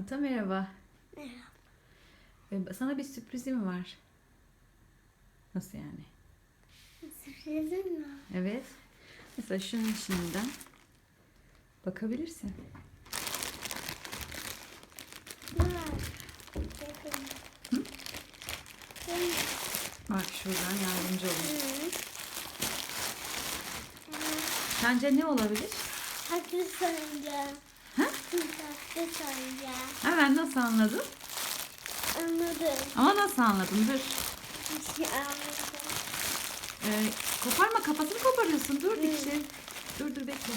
Ata merhaba. Merhaba. Ee, Sana bir sürprizim var. Nasıl yani? Sürprizim mi? Evet. Mesela şunun içinden bakabilirsin. Var. Hı? Bak şuradan yardımcı olayım. Sence ne olabilir? Haklı sayınca. Ha? Sayınca. Ha ben nasıl anladım? Anladım. Ama nasıl anladım? Dur. Bir şey anladım. Ee, koparma kafasını koparıyorsun. Dur bir şey. Dur dur bekle.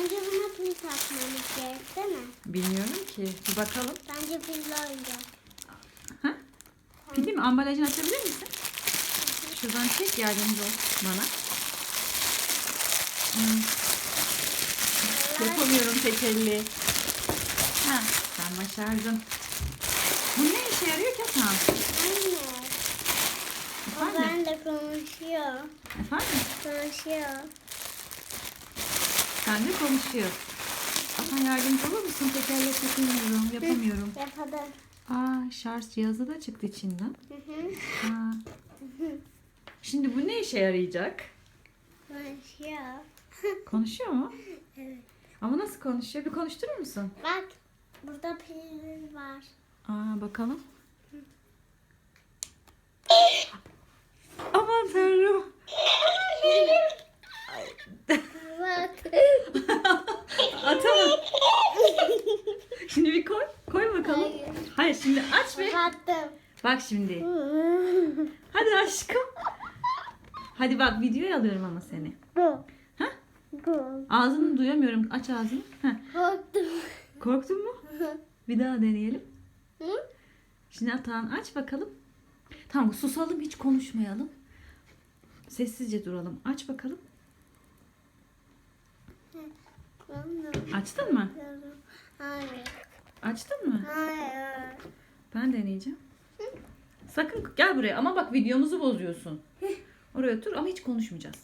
Önce buna pil takmamız gerek değil mi? Bilmiyorum ki. Bir bakalım. Bence pille oynayacağız. Ha? Pili mi? Ambalajını açabilir misin? Şuradan çek yardımcı ol bana. Hmm. Yapamıyorum tek elle. Ha, sen başardın. Bu ne işe yarıyor ki Hasan? Anne. O Efendim? ben de konuşuyor. Efendim? Konuşuyor. Sen de konuşuyor. Hasan yardımcı olur musun? Tek elle çekemiyorum, yapamıyorum. Yapalım. Aa, şarj cihazı da çıktı içinden. Hı hı. Şimdi bu ne işe yarayacak? Konuşuyor. Konuşuyor mu? Evet. Ama nasıl konuşuyor? Bir konuşturur musun? Bak burada pil var. Aa bakalım. Aman tanrım. Atamam. Şimdi bir koy. Koy bakalım. Hayır. Hayır şimdi aç bir. Kapattım. Bak şimdi. Hadi aşkım. Hadi bak videoya alıyorum ama seni. Go. Ağzını duyamıyorum. Aç ağzını. Heh. Korktum. Korktun mu? Bir daha deneyelim. Hı? Şimdi Atahan aç bakalım. Tamam susalım hiç konuşmayalım. Sessizce duralım. Aç bakalım. Açtın mı? Hayır. Açtın mı? Hayır. Ben deneyeceğim. Sakın gel buraya ama bak videomuzu bozuyorsun. Oraya otur ama hiç konuşmayacağız.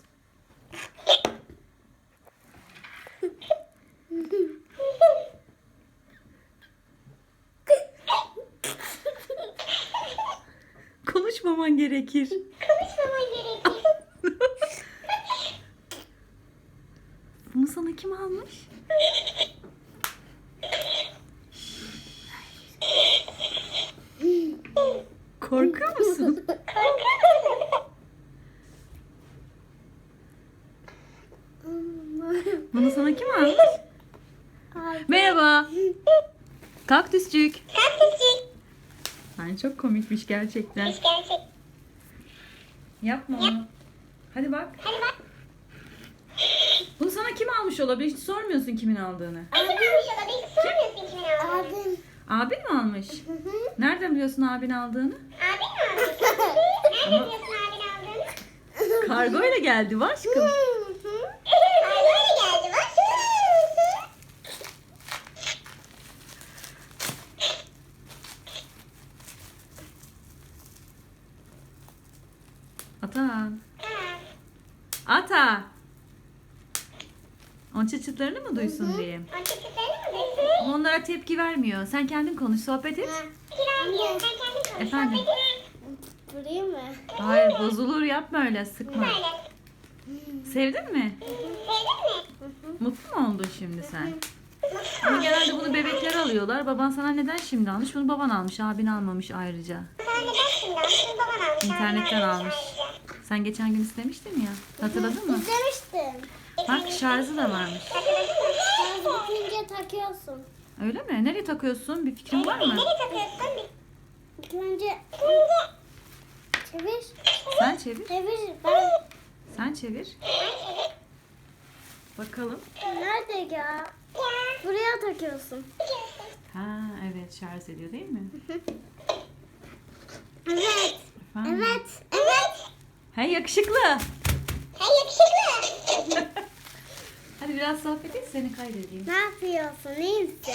Konuşmaman gerekir. Konuşmaman gerekir. Bunu sana kim almış? Korkuyor musun? Bunu sana kim almış? Merhaba. Kaktüscük. Kaktüscük. Ay çok komikmiş gerçekten. Gerçek. Yapma onu. Hadi bak. Hadi bak. Bunu sana kim almış olabilir? Hiç sormuyorsun kimin aldığını. Abim almış olabilir. Sormuyorsun kimin aldığını. Abim. Abin mi almış? Hı hı. Nereden biliyorsun abin aldığını? Abin mi almış? Nereden biliyorsun abin aldığını? Kargo ile geldi aşkım. Hı hı. Ay böyle geldi bak. Ata. Ata. O çıtıtlarını mı duysun diye. Ama onlara tepki vermiyor. Sen kendin konuş, sohbet et. Anne. Sen kendin konuş. Efendim? Vurayım mı? Hayır bozulur yapma öyle sıkma. Sevdin mi? Mutlu mu oldun şimdi sen? Ama genelde bunu bebekler alıyorlar. Baban sana neden şimdi almış? Bunu baban almış, abin almamış ayrıca. İnternetten almış. Sen geçen gün istemiştin ya. Hatırladın mı? İzlemiştim. Bak şarjı da varmış. Şarj bitince takıyorsun. Öyle mi? Nereye takıyorsun? Bir fikrin var mı? İlk önce çevir. Sen çevir. Çevir. Ben Sen çevir. Bakalım. nerede ya? Buraya takıyorsun. Ha evet şarj ediyor değil mi? Evet. Efendim? Evet. Evet. Hey yakışıklı. Hey yakışıklı. Hadi biraz sohbet et seni kaydedeyim. Ne yapıyorsun? İyi misin?